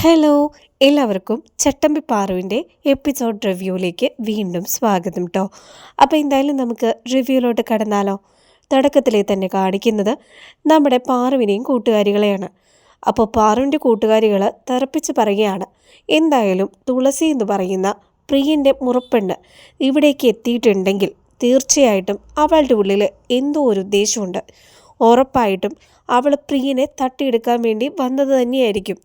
Hello എല്ലാവർക്കും ചട്ടമ്പി പാറുവിന്റെ episode റിവ്യൂയിലേക്ക് വീണ്ടും സ്വാഗതം കേട്ടോ അപ്പോൾ എന്തായാലും നമുക്ക് റിവ്യൂലോട്ട് കടന്നാലോ. തുടക്കത്തിലേ തന്നെ കാണിക്കുന്നത് നമ്മുടെ പാറുവിനെയും കൂട്ടുകാരികളെയാണ്. അപ്പോൾ പാറുവിന്റെ കൂട്ടുകാരികൾ തെറപ്പിച്ച് പറയുകയാണ് എന്തായാലും തുളസി എന്ന് പറയുന്ന പ്രിയന്റെ മുറപ്പെണ്ണ് ഇവിടേക്ക് എത്തിയിട്ടുണ്ടെങ്കിൽ തീർച്ചയായിട്ടും അവളുടെ ഉള്ളിൽ എന്തോ ഒരു ഉദ്ദേശമുണ്ട്. ഉറപ്പായിട്ടും അവൾ പ്രിയനെ തട്ടിയെടുക്കാൻ വേണ്ടി വന്നത് തന്നെയായിരിക്കും.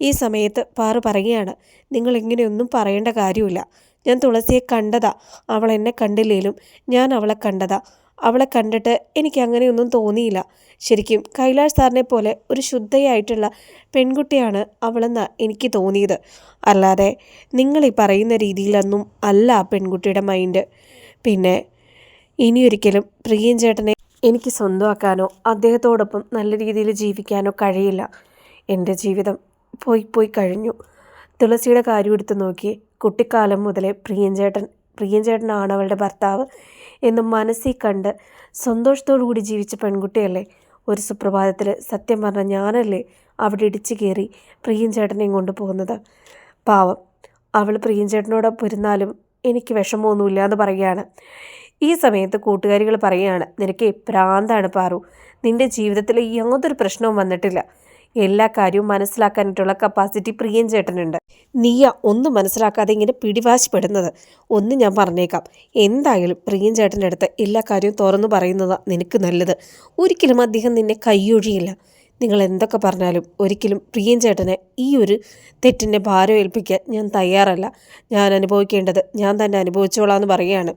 ഈ സമയത്ത് പാറു പറയുകയാണ് നിങ്ങൾ ഇങ്ങനെയൊന്നും പറയേണ്ട കാര്യമില്ല. ഞാൻ തുളസിയെ കണ്ടതാ. അവൾ എന്നെ കണ്ടില്ലേലും ഞാൻ അവളെ കണ്ടതാ. അവളെ കണ്ടിട്ട് എനിക്ക് അങ്ങനെയൊന്നും തോന്നിയില്ല. ശരിക്കും കൈലാഷ് സാറിനെ പോലെ ഒരു ശുദ്ധയായിട്ടുള്ള പെൺകുട്ടിയാണ് അവളെന്ന് എനിക്ക് തോന്നിയത്. അല്ലാതെ നിങ്ങൾ ഈ പറയുന്ന രീതിയിലൊന്നും അല്ല പെൺകുട്ടിയുടെ മൈൻഡ്. പിന്നെ ഇനിയൊരിക്കലും പ്രിയൻ ചേട്ടനെ എനിക്ക് സ്വന്തമാക്കാനോ അദ്ദേഹത്തോടൊപ്പം നല്ല രീതിയിൽ ജീവിക്കാനോ കഴിയില്ല. എന്റെ ജീവിതം പോയി പോയി കഴിഞ്ഞു. തുളസിയുടെ കാര്യം എടുത്തു നോക്കി. കുട്ടിക്കാലം മുതലേ പ്രിയഞ്ചേട്ടൻ പ്രിയഞ്ചേട്ടനാണ് അവളുടെ ഭർത്താവ് എന്ന് മനസ്സിൽ കണ്ട് സന്തോഷത്തോടു കൂടി ജീവിച്ച പെൺകുട്ടിയല്ലേ? ഒരു സുപ്രഭാതത്തിൽ സത്യം പറഞ്ഞ ഞാനല്ലേ അവിടെ ഇടിച്ചു കയറി പ്രിയഞ്ചേട്ടനെയും കൊണ്ടുപോകുന്നത് പാവം. അവൾ പ്രിയഞ്ചേട്ടനോടൊപ്പം ഇരുന്നാലും എനിക്ക് വിഷമമൊന്നുമില്ല എന്ന് പറയുകയാണ്. ഈ സമയത്ത് കൂട്ടുകാരികൾ പറയുകയാണ് നിനക്ക് പ്രാന്താണ് പാറു. നിന്റെ ജീവിതത്തിൽ യാതൊരു പ്രശ്നവും വന്നിട്ടില്ല. എല്ലാ കാര്യവും മനസ്സിലാക്കാനായിട്ടുള്ള കപ്പാസിറ്റി പ്രിയൻ ചേട്ടനുണ്ട്. നീയ ഒന്നും മനസ്സിലാക്കാതെ ഇങ്ങനെ പിടിവാശിപ്പെടുന്നത്. ഒന്ന് ഞാൻ പറഞ്ഞേക്കാം. എന്തായാലും പ്രിയൻ ചേട്ടന്റെ അടുത്ത് എല്ലാ കാര്യവും തുറന്നു പറയുന്നതാണ് നിനക്ക് നല്ലത്. ഒരിക്കലും അദ്ദേഹം നിന്നെ കൈയൊഴിയില്ല. നിങ്ങൾ എന്തൊക്കെ പറഞ്ഞാലും ഒരിക്കലും പ്രിയൻ ചേട്ടനെ ഈ ഒരു തെറ്റിന്റെ ഭാരം ഏൽപ്പിക്കാൻ ഞാൻ തയ്യാറല്ല. ഞാൻ അനുഭവിക്കേണ്ടത് ഞാൻ തന്നെ അനുഭവിച്ചോളാം എന്ന് പറയുകയാണ്.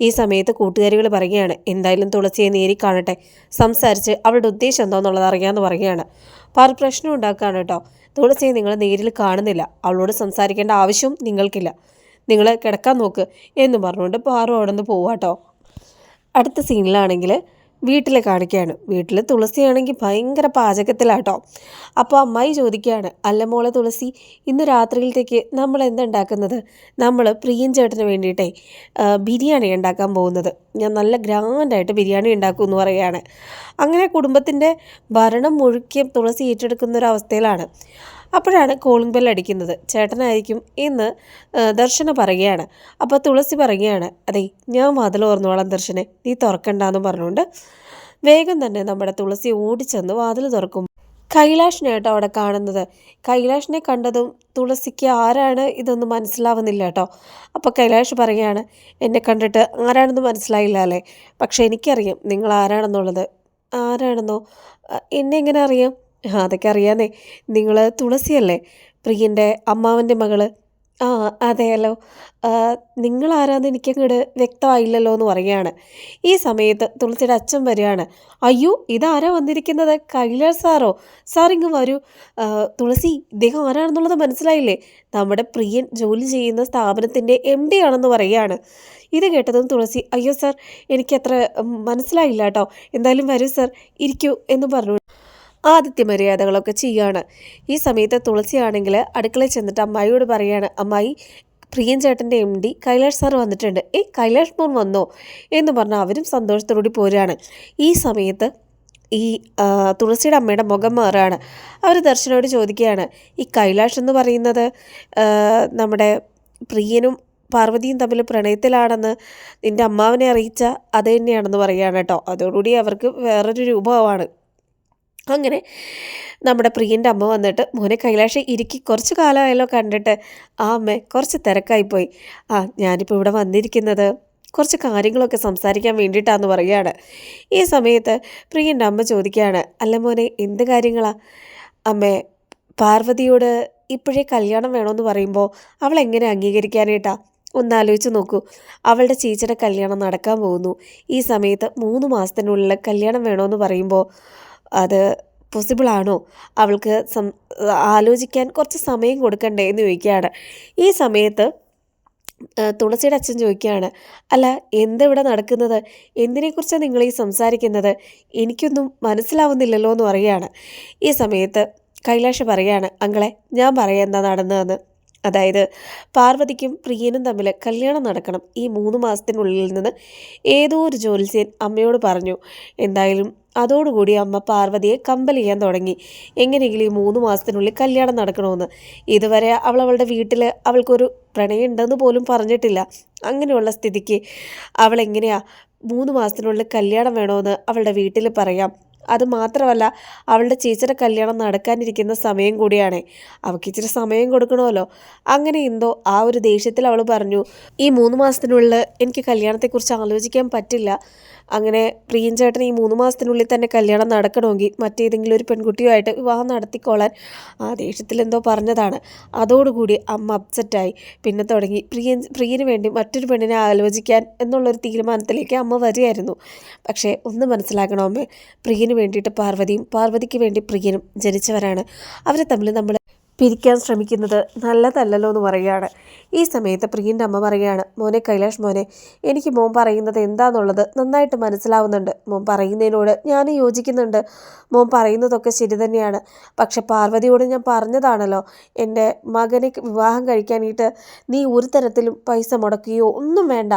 ഈ സമയത്ത് കൂട്ടുകാരികൾ പറയുകയാണ് എന്തായാലും തുളസിയെ നേരി കാണട്ടെ. സംസാരിച്ച് അവളുടെ ഉദ്ദേശം എന്താണെന്നുള്ളത് അറിയാമെന്ന് പറയുകയാണ്. പാർ പ്രശ്നം ഉണ്ടാക്കുകയാണ് കേട്ടോ. തുളസിയെ നിങ്ങൾ നേരിൽ കാണുന്നില്ല. അവളോട് സംസാരിക്കേണ്ട ആവശ്യവും നിങ്ങൾക്കില്ല. നിങ്ങൾ കിടക്കാൻ നോക്ക് എന്ന് പറഞ്ഞുകൊണ്ട് പാറു അവിടെ നിന്ന് പോവാട്ടോ അടുത്ത സീനിലാണെങ്കിൽ വീട്ടിൽ കാണിക്കുകയാണ് വീട്ടിൽ തുളസിയാണെങ്കിൽ ഭയങ്കര പാചകത്തിലാട്ടോ. അപ്പോൾ അമ്മായി ചോദിക്കുകയാണ് അല്ല മോളെ തുളസി ഇന്ന് രാത്രിയിലത്തേക്ക് നമ്മൾ എന്തുണ്ടാക്കുന്നത് നമ്മൾ പ്രിയൻ ചേട്ടന് വേണ്ടിയിട്ടേ ബിരിയാണി ഉണ്ടാക്കാൻ പോകുന്നത്. ഞാൻ നല്ല ഗ്രാൻഡായിട്ട് ബിരിയാണി ഉണ്ടാക്കും എന്ന് പറയുകയാണ് അങ്ങനെ കുടുംബത്തിന്റെ ഭരണം മുഴുക്കിയും തുളസി ഏറ്റെടുക്കുന്ന ഒരു അവസ്ഥയിലാണ്. അപ്പോഴാണ് കോളിംഗ് ബെൽ അടിക്കുന്നത്. ചേട്ടനായിരിക്കും ഇന്ന് ദർശന പറയുകയാണ്. അപ്പോൾ തുളസി പറയുകയാണ് അതെ ഞാൻ വാതിൽ ഓർന്നോളാം ദർശനെ നീ തുറക്കണ്ടെന്ന് പറഞ്ഞുകൊണ്ട് വേഗം തന്നെ നമ്മുടെ തുളസി ഓടിച്ചെന്ന് വാതിൽ തുറക്കും. കൈലാഷിനായിട്ടോ അവിടെ കാണുന്നത്. കൈലാഷിനെ കണ്ടതും തുളസിക്ക് ആരാണ് ഇതൊന്നും മനസ്സിലാവുന്നില്ല കേട്ടോ. അപ്പോൾ കൈലാഷ് പറയുകയാണ് എന്നെ കണ്ടിട്ട് ആരാണെന്ന് മനസ്സിലായില്ല അല്ലേ? പക്ഷേ എനിക്കറിയാം നിങ്ങൾ ആരാണെന്നുള്ളത്. ആരാണെന്നോ? എന്നെ എങ്ങനെ അറിയാം? അതൊക്കെ അറിയാന്നേ. നിങ്ങൾ തുളസിയല്ലേ? പ്രിയന്റെ അമ്മാവന്റെ മകൾ. ആ അതെയല്ലോ. നിങ്ങളാരാന്ന് എനിക്കങ്ങോട്ട് വ്യക്തമായില്ലല്ലോ എന്ന് പറയുകയാണ്. ഈ സമയത്ത് തുളസിയുടെ അച്ഛൻ വരികയാണ്. അയ്യോ ഇതാരാ വന്നിരിക്കുന്നത്? കൈലാസ് സാറോ? സാർ ഇങ്ങ് വരൂ തുളസി ഇദ്ദേഹം ആരാണെന്നുള്ളത് മനസ്സിലായില്ലേ? നമ്മുടെ പ്രിയൻ ജോലി ചെയ്യുന്ന സ്ഥാപനത്തിന്റെ എം ഡി ആണെന്ന് പറയുകയാണ്. ഇത് കേട്ടതും തുളസി അയ്യോ സാർ എനിക്കത്ര മനസ്സിലായില്ല കേട്ടോ. എന്തായാലും വരൂ സാർ ഇരിക്കൂ എന്ന് പറഞ്ഞു. ആദിത്യ മര്യാദകളൊക്കെ ചെയ്യുകയാണ് ഈ സമയത്ത് തുളസിയാണെങ്കിൽ അടുക്കളയിൽ ചെന്നിട്ട് അമ്മായിയോട് പറയാണ് അമ്മായി പ്രിയൻ ചേട്ടന്റെ എം ഡി കൈലാഷ് സാർ വന്നിട്ടുണ്ട്. ഏയ് കൈലാഷ് മോൻ വന്നോ? എന്ന് പറഞ്ഞാൽ അവരും സന്തോഷത്തോടുകൂടി പോരുകയാണ്. ഈ സമയത്ത് ഈ തുളസിയുടെ അമ്മയുടെ മുഖം മാറുകയാണ്. അവർ ദർശനോട് ചോദിക്കുകയാണ് ഈ കൈലാഷ് എന്ന് പറയുന്നത് നമ്മുടെ പ്രിയനും പാർവതിയും തമ്മിൽ പ്രണയത്തിലാണെന്ന് നിന്റെ അമ്മാവനെ അറിയിച്ച അത് തന്നെയാണെന്ന് പറയുകയാണ് കേട്ടോ. അതോടുകൂടി അവർക്ക് വേറൊരു രൂപമാണ്. അങ്ങനെ നമ്മുടെ പ്രിയന്റെ അമ്മ വന്നിട്ട് മോനെ കൈലാഷ് ഇരിക്കി. കുറച്ച് കാലമായല്ലോ കണ്ടിട്ട്. ആ അമ്മ കുറച്ച് തിരക്കായിപ്പോയി. ആ ഞാനിപ്പോൾ ഇവിടെ വന്നിരിക്കുന്നത് കുറച്ച് കാര്യങ്ങളൊക്കെ സംസാരിക്കാൻ വേണ്ടിയിട്ടാന്ന് പറയുകയാണ്. ഈ സമയത്ത് പ്രിയന്റെ അമ്മ ചോദിക്കുകയാണ് അല്ല മോനെ എന്ത് കാര്യങ്ങളാ? അമ്മേ പാർവതിയോട് ഇപ്പോഴേ കല്യാണം വേണമെന്ന് പറയുമ്പോൾ അവൾ എങ്ങനെ അംഗീകരിക്കാനായിട്ടാ? ഒന്നാലോചിച്ച് നോക്കൂ. അവളുടെ ചേച്ചിയുടെ കല്യാണം നടക്കാൻ പോകുന്നു. ഈ സമയത്ത് മൂന്ന് മാസത്തിനുള്ളിൽ കല്യാണം വേണമെന്ന് പറയുമ്പോൾ അത് പോസിബിളാണോ അവൾക്ക് സം ആലോചിക്കാൻ കുറച്ച് സമയം കൊടുക്കണ്ടേ എന്ന് ചോദിക്കുകയാണ്. ഈ സമയത്ത് തുളസിയുടെ അച്ഛൻ ചോദിക്കുകയാണ് അല്ല എന്തിവിടെ നടക്കുന്നത്? എന്തിനെക്കുറിച്ചാണ് നിങ്ങൾ ഈ സംസാരിക്കുന്നത്? എനിക്കൊന്നും മനസ്സിലാവുന്നില്ലല്ലോ എന്ന് പറയുകയാണ്. ഈ സമയത്ത് കൈലാഷ് പറയുകയാണ് അങ്ങളെ ഞാൻ പറയാം എന്താ നടന്നതെന്ന്. അതായത് പാർവതിക്കും പ്രിയനും തമ്മിൽ കല്യാണം നടക്കണം ഈ മൂന്ന് മാസത്തിനുള്ളിൽ നിന്ന് ഏതോ ഒരു ജ്യോത്സ്യൻ അമ്മയോട് പറഞ്ഞു എന്തായാലും അതോടുകൂടി അമ്മ പാർവതിയെ കമ്പൽ ചെയ്യാൻ തുടങ്ങി. എങ്ങനെയെങ്കിലും ഈ മൂന്ന് മാസത്തിനുള്ളിൽ കല്യാണം നടക്കണമെന്ന് ഇതുവരെ അവൾ അവളുടെ വീട്ടിൽ അവൾക്കൊരു പ്രണയം ഉണ്ടെന്ന് പോലും പറഞ്ഞിട്ടില്ല. അങ്ങനെയുള്ള സ്ഥിതിക്ക് അവൾ എങ്ങനെയാ മൂന്ന് മാസത്തിനുള്ളിൽ കല്യാണം വേണമെന്ന് അവളുടെ വീട്ടിൽ പറയാം. അത് മാത്രമല്ല അവളുടെ ചേച്ചിയുടെ കല്യാണം നടക്കാനിരിക്കുന്ന സമയം കൂടിയാണ്. അവൾക്ക് ഇച്ചിരി സമയം കൊടുക്കണമല്ലോ. അങ്ങനെ എന്തോ ആ ഒരു ദേഷ്യത്തിൽ അവൾ പറഞ്ഞു ഈ മൂന്ന് മാസത്തിനുള്ളിൽ എനിക്ക് കല്യാണത്തെക്കുറിച്ച് ആലോചിക്കാൻ പറ്റില്ല. അങ്ങനെ പ്രിയൻ ചേട്ടൻ ഈ മൂന്ന് മാസത്തിനുള്ളിൽ തന്നെ കല്യാണം നടക്കണമെങ്കിൽ മറ്റേതെങ്കിലും ഒരു പെൺകുട്ടിയുമായിട്ട് വിവാഹം നടത്തിക്കോളാൻ ആ ദേഷ്യത്തിൽ എന്തോ പറഞ്ഞതാണ്. അതോടുകൂടി അമ്മ അപ്സെറ്റായി. പിന്നെ തുടങ്ങി പ്രിയൻ പ്രിയന് വേണ്ടി മറ്റൊരു പെണ്ണിനെ ആലോചിക്കാൻ എന്നുള്ളൊരു തീരുമാനത്തിലേക്ക് അമ്മ വരികയായിരുന്നു. പക്ഷേ ഒന്ന് മനസ്സിലാക്കണം അമ്മേ പ്രിയന് വേണ്ടിയിട്ട് പാർവതിയും പാർവതിക്ക് വേണ്ടി പ്രിയനും ജനിച്ചവരാണ്. അവരെ തമ്മിൽ നമ്മൾ പിരിക്കാൻ ശ്രമിക്കുന്നത് നല്ലതല്ലല്ലോ എന്ന് പറയുകയാണ്. ഈ സമയത്ത് പ്രിയന്റെ അമ്മ പറയുകയാണ് മോനെ കൈലാഷ് മോനെ എനിക്ക് മോൻ പറയുന്നത് എന്താണെന്നുള്ളത് നന്നായിട്ട് മനസ്സിലാവുന്നുണ്ട്. മോൻ പറയുന്നതിനോട് ഞാൻ യോജിക്കുന്നുണ്ട്. മോൻ പറയുന്നതൊക്കെ ശരി തന്നെയാണ്. പക്ഷെ പാർവതിയോട് ഞാൻ പറഞ്ഞതാണല്ലോ എന്റെ മകനെ വിവാഹം കഴിക്കാനായിട്ട് നീ ഒരു തരത്തിലും പൈസ മുടക്കുകയോ ഒന്നും വേണ്ട.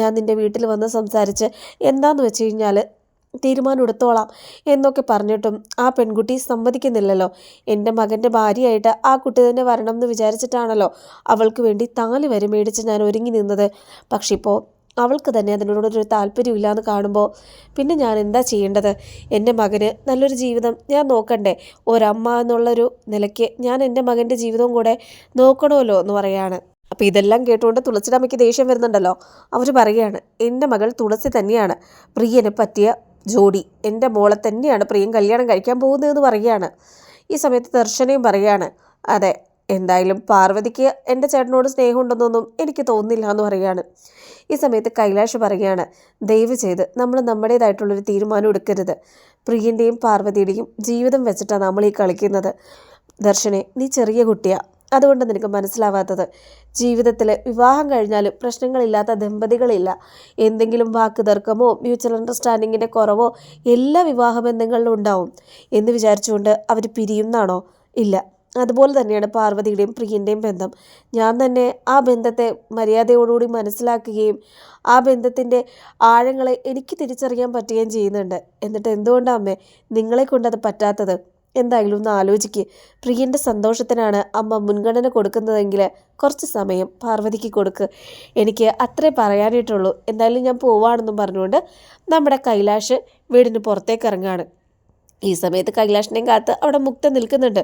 ഞാൻ നിന്റെ വീട്ടിൽ വന്ന് സംസാരിച്ച് എന്താണെന്ന് വെച്ച് കഴിഞ്ഞാൽ തീരുമാനം എടുത്തോളാം എന്നൊക്കെ പറഞ്ഞിട്ടും ആ പെൺകുട്ടി സമ്മതിക്കുന്നില്ലല്ലോ. എന്റെ മകന്റെ ഭാര്യയായിട്ട് ആ കുട്ടി തന്നെ വരണം എന്ന് വിചാരിച്ചിട്ടാണല്ലോ അവൾക്ക് വേണ്ടി താലി വരെ മേടിച്ച് ഞാൻ ഒരുങ്ങി നിന്നത്. പക്ഷെ ഇപ്പോൾ അവൾക്ക് തന്നെ അതിനോടൊരു താല്പര്യമില്ല എന്ന് കാണുമ്പോൾ പിന്നെ ഞാൻ എന്താ ചെയ്യേണ്ടത്? എന്റെ മകന് നല്ലൊരു ജീവിതം ഞാൻ നോക്കണ്ടേ? ഒരമ്മ എന്നുള്ളൊരു നിലയ്ക്ക് ഞാൻ എന്റെ മകന്റെ ജീവിതവും കൂടെ നോക്കണമല്ലോ എന്ന് പറയാണ്. അപ്പോൾ ഇതെല്ലാം കേട്ടുകൊണ്ട് തുളസിയുടെ അമ്മയ്ക്ക് ദേഷ്യം വരുന്നുണ്ടല്ലോ. അവർ പറയുകയാണ് എന്റെ മകൾ തുളസി തന്നെയാണ്. പ്രിയന് പറ്റിയ ജോഡി എന്റെ മോളെ തന്നെയാണ് പ്രിയം കല്യാണം കഴിക്കാൻ പോകുന്നതെന്ന് പറയുകയാണ്. ഈ സമയത്ത് ദർശനയും പറയുകയാണ് അതെ എന്തായാലും പാർവതിക്ക് എന്റെ ചേട്ടനോട് സ്നേഹമുണ്ടെന്നൊന്നും എനിക്ക് തോന്നുന്നില്ല എന്ന് പറയുകയാണ്. ഈ സമയത്ത് കൈലാഷ് പറയുകയാണ് ദയവ് ചെയ്ത് നമ്മൾ നമ്മുടേതായിട്ടുള്ളൊരു തീരുമാനം എടുക്കരുത്. പ്രിയന്റെയും പാർവതിയുടെയും ജീവിതം വെച്ചിട്ടാണ് നമ്മൾ ഈ കളിക്കുന്നത്. ദർശനെ നീ ചെറിയ കുട്ടിയാ. അതുകൊണ്ട് നിനക്ക് മനസ്സിലാവാത്തത്. ജീവിതത്തിൽ വിവാഹം കഴിഞ്ഞാലും പ്രശ്നങ്ങളില്ലാത്ത ദമ്പതികളില്ല. എന്തെങ്കിലും വാക്ക് തർക്കമോ മ്യൂച്വൽ അണ്ടർസ്റ്റാൻഡിങ്ങിന്റെ കുറവോ എല്ലാ വിവാഹ ബന്ധങ്ങളിലും ഉണ്ടാവും എന്ന് വിചാരിച്ചുകൊണ്ട് അവർ പിരിയുന്നാണോ ഇല്ല. അതുപോലെ തന്നെയാണ് പാർവതിയുടെയും പ്രിയന്റെയും ബന്ധം. ഞാൻ തന്നെ ആ ബന്ധത്തെ മര്യാദയോടുകൂടി മനസ്സിലാക്കുകയും ആ ബന്ധത്തിന്റെ ആഴങ്ങളെ എനിക്ക് തിരിച്ചറിയാൻ പറ്റുകയും ചെയ്യുന്നുണ്ട്. എന്നിട്ട് എന്തുകൊണ്ടാണ് അമ്മേ നിങ്ങളെ കൊണ്ടത് പറ്റാത്തത്? എന്തായാലും ഒന്ന് ആലോചിക്ക്. പ്രിയന്റെ സന്തോഷത്തിനാണ് അമ്മ മുൻഗണന കൊടുക്കുന്നതെങ്കിൽ കുറച്ച് സമയം പാർവതിക്ക് കൊടുക്ക്. എനിക്ക് അത്രേ പറയാനായിട്ടുള്ളൂ. എന്തായാലും ഞാൻ പോവാണെന്നും പറഞ്ഞുകൊണ്ട് നമ്മുടെ കൈലാഷ് വീടിന് പുറത്തേക്ക് ഇറങ്ങാണ്. ഈ സമയത്ത് കൈലാഷിനെയും കാത്ത് അവിടെ മുക്ത നിൽക്കുന്നുണ്ട്.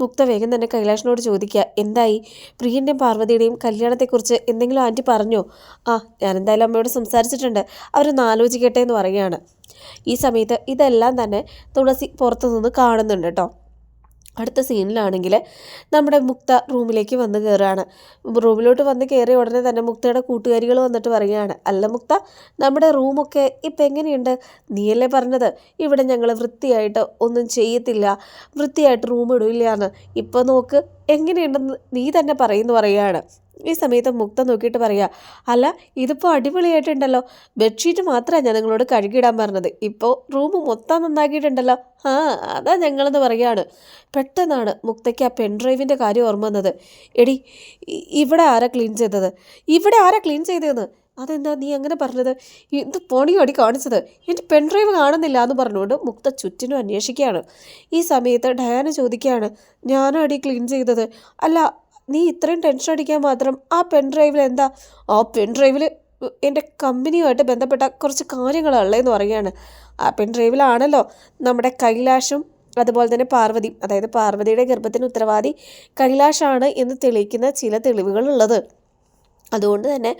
മുക്ത വേഗം തന്നെ കൈലാഷിനോട് ചോദിക്കുക എന്തായി? പ്രിയന്റെയും പാർവതിയുടെയും കല്യാണത്തെക്കുറിച്ച് എന്തെങ്കിലും ആന്റി പറഞ്ഞോ? ആ ഞാൻ എന്തായാലും അമ്മയോട് സംസാരിച്ചിട്ടുണ്ട്. അവരൊന്ന് ആലോചിക്കട്ടെ എന്ന് പറയുകയാണ്. ഈ സമയത്ത് ഇതെല്ലാം തന്നെ തുളസി പുറത്തു നിന്ന് കാണുന്നുണ്ട് കേട്ടോ. അടുത്ത സീനിലാണെങ്കിൽ നമ്മുടെ മുക്ത റൂമിലേക്ക് വന്ന് കയറുകയാണ് റൂമിലോട്ട് വന്ന് കയറിയ ഉടനെ തന്നെ മുക്തയുടെ കൂട്ടുകാരികൾ വന്നിട്ട് പറയുകയാണ് അല്ല മുക്ത നമ്മുടെ റൂമൊക്കെ ഇപ്പം എങ്ങനെയുണ്ട്? നീയല്ലേ പറഞ്ഞത് ഇവിടെ ഞങ്ങൾ വൃത്തിയായിട്ട് ഒന്നും ചെയ്യത്തില്ല വൃത്തിയായിട്ട് റൂം ഇടില്ല എന്ന് നോക്ക് എങ്ങനെയുണ്ടെന്ന് നീ തന്നെ പറയുന്നു പറയുകയാണ്. ഈ സമയത്ത് മുക്ത നോക്കിയിട്ട് പറയാ അല്ല ഇതിപ്പോൾ അടിപൊളിയായിട്ടുണ്ടല്ലോ. ബെഡ്ഷീറ്റ് മാത്രമാണ് ഞാൻ നിങ്ങളോട് കഴുകിയിടാൻ പറഞ്ഞത്. ഇപ്പോൾ റൂം മൊത്തം നന്നാക്കിയിട്ടുണ്ടല്ലോ. ആ അതാ ഞങ്ങളെന്ന് പറയാണ്. പെട്ടെന്നാണ് മുക്തയ്ക്ക് ആ പെൻഡ്രൈവിന്റെ കാര്യം ഓർമ്മ വന്നത്. എടി ഇവിടെ ആരാ ക്ലീൻ ചെയ്തത്? ഇവിടെ ആരാ ക്ലീൻ ചെയ്തതെന്ന് അതെന്താ നീ അങ്ങനെ പറഞ്ഞത്? ഇത് പണിയോ അടി കാണിച്ചത്? എന്റെ പെൻഡ്രൈവ് കാണുന്നില്ല എന്ന് പറഞ്ഞുകൊണ്ട് മുക്ത ചുറ്റിനും അന്വേഷിക്കുകയാണ്. ഈ സമയത്ത് ഡയാന ചോദിക്കുകയാണ് ഞാനും അടി ക്ലീൻ ചെയ്തത്? അല്ല നീ ഇത്രയും ടെൻഷൻ അടിക്കാൻ മാത്രം ആ പെൻ ഡ്രൈവിൽ എന്താ? ആ പെൻ ഡ്രൈവിൽ എന്റെ കമ്പനിയുമായിട്ട് ബന്ധപ്പെട്ട കുറച്ച് കാര്യങ്ങളുള്ളതെന്ന് പറയുകയാണ്. ആ പെൻ ഡ്രൈവിലാണല്ലോ നമ്മുടെ കൈലാഷും അതുപോലെ തന്നെ പാർവതി അതായത് പാർവതിയുടെ ഗർഭത്തിന് ഉത്തരവാദി കൈലാഷാണ് എന്ന് തെളിയിക്കുന്ന ചില തെളിവുകളുള്ളത് അതുകൊണ്ട് തന്നെ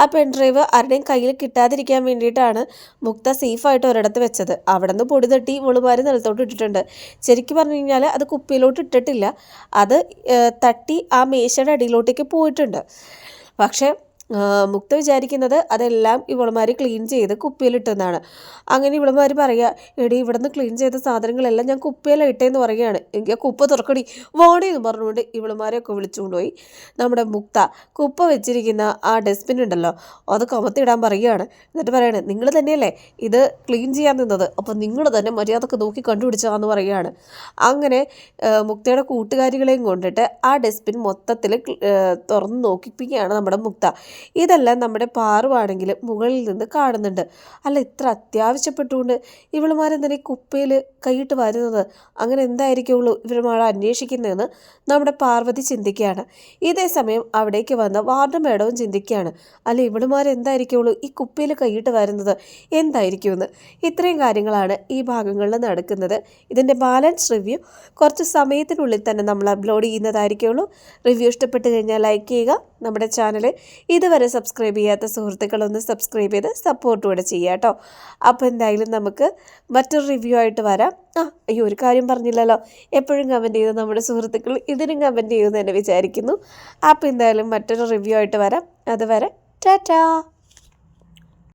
ആ പെൻഡ്രൈവ് ആരുടെയും കയ്യിൽ കിട്ടാതിരിക്കാൻ വേണ്ടിയിട്ടാണ് മുക്ത സേഫായിട്ട് ഒരിടത്ത് വെച്ചത്. അവിടെ നിന്ന് പൊടി തട്ടി മുളുമാരി നിലത്തോട്ട് ഇട്ടിട്ടുണ്ട്. ശരിക്കും പറഞ്ഞു കഴിഞ്ഞാൽ അത് കുപ്പിയിലോട്ട് ഇട്ടിട്ടില്ല. അത് തട്ടി ആ മേശയുടെ അടിയിലോട്ടേക്ക് പോയിട്ടുണ്ട്. പക്ഷേ മുക്ത വിചാരിക്കുന്നത് അതെല്ലാം ഇവളുമാർ ക്ലീൻ ചെയ്ത് കുപ്പിയിലിട്ടെന്നാണ്. അങ്ങനെ ഇവളുമാർ പറയുക എടി ഇവിടുന്ന് ക്ലീൻ ചെയ്ത സാധനങ്ങളെല്ലാം ഞാൻ കുപ്പിയിലിട്ടേന്ന് പറയുകയാണ്. ആ കുപ്പ തുറക്കടി. വാടി എന്ന് പറഞ്ഞുകൊണ്ട് ഇവളുമാരെയൊക്കെ വിളിച്ചുകൊണ്ടുപോയി. നമ്മുടെ മുക്ത കുപ്പ വെച്ചിരിക്കുന്ന ആ ഡസ്റ്റ്ബിൻ ഉണ്ടല്ലോ അത് കമത്തിടാൻ പറയുകയാണ്. എന്നിട്ട് പറയണേ നിങ്ങൾ തന്നെയല്ലേ ഇത് ക്ലീൻ ചെയ്യാൻ നിന്നത്? അപ്പോൾ നിങ്ങൾ തന്നെ മര്യാദയ്ക്ക് നോക്കി കണ്ടുപിടിച്ചാന്ന് പറയുകയാണ്. അങ്ങനെ മുക്തയുടെ കൂട്ടുകാരികളെയും കൊണ്ടിട്ട് ആ ഡസ്റ്റ്ബിൻ മൊത്തത്തിൽ തുറന്ന് നോക്കിപ്പിക്കുകയാണ് നമ്മുടെ മുക്ത. ഇതെല്ലാം നമ്മുടെ പാറുവാണെങ്കിൽ മുകളിൽ നിന്ന് കാണുന്നുണ്ട്. അല്ല ഇത്ര അത്യാവശ്യപ്പെട്ടുകൊണ്ട് ഇവളുമാരെന്തിനാ കുപ്പയിൽ കൈയിട്ട് വരുന്നത്? അങ്ങനെ എന്തായിരിക്കുള്ളൂ ഇവരുമാർ അന്വേഷിക്കുന്നതെന്ന് നമ്മുടെ പാർവതി ചിന്തിക്കുകയാണ്. ഇതേ സമയം അവിടേക്ക് വന്ന വാർഡ് മേഡവും ചിന്തിക്കുകയാണ്. അല്ല ഇവളുമാരെന്തായിരിക്കുള്ളൂ ഈ കുപ്പിയിൽ കൈയിട്ട് വരുന്നത്? എന്തായിരിക്കുമെന്ന്. ഇത്രയും കാര്യങ്ങളാണ് ഈ ഭാഗങ്ങളിൽ നടക്കുന്നത്. ഇതിന്റെ ബാലൻസ് റിവ്യൂ കുറച്ച് സമയത്തിനുള്ളിൽ തന്നെ നമ്മൾ അപ്ലോഡ് ചെയ്യുന്നതായിരിക്കുള്ളൂ. റിവ്യൂ ഇഷ്ടപ്പെട്ട് കഴിഞ്ഞാൽ ലൈക്ക് ചെയ്യുക നമ്മുടെ ചാനൽ ഇതുവരെ സബ്സ്ക്രൈബ് ചെയ്യാത്ത സുഹൃത്തുക്കളൊന്ന് സബ്സ്ക്രൈബ് ചെയ്ത് സപ്പോർട്ട് കൂടെ ചെയ്യുക കേട്ടോ. അപ്പോൾ എന്തായാലും നമുക്ക് മറ്റൊരു റിവ്യൂ ആയിട്ട് വരാം. ആ ഈ ഒരു കാര്യം പറഞ്ഞില്ലല്ലോ. എപ്പോഴും കമന്റ് ചെയ്ത് നമ്മുടെ സുഹൃത്തുക്കൾ ഇതിനും കമന്റ് ചെയ്യുമെന്ന് തന്നെ വിചാരിക്കുന്നു. അപ്പോൾ എന്തായാലും മറ്റൊരു റിവ്യൂ ആയിട്ട് വരാം. അതുവരെ ടാറ്റാ!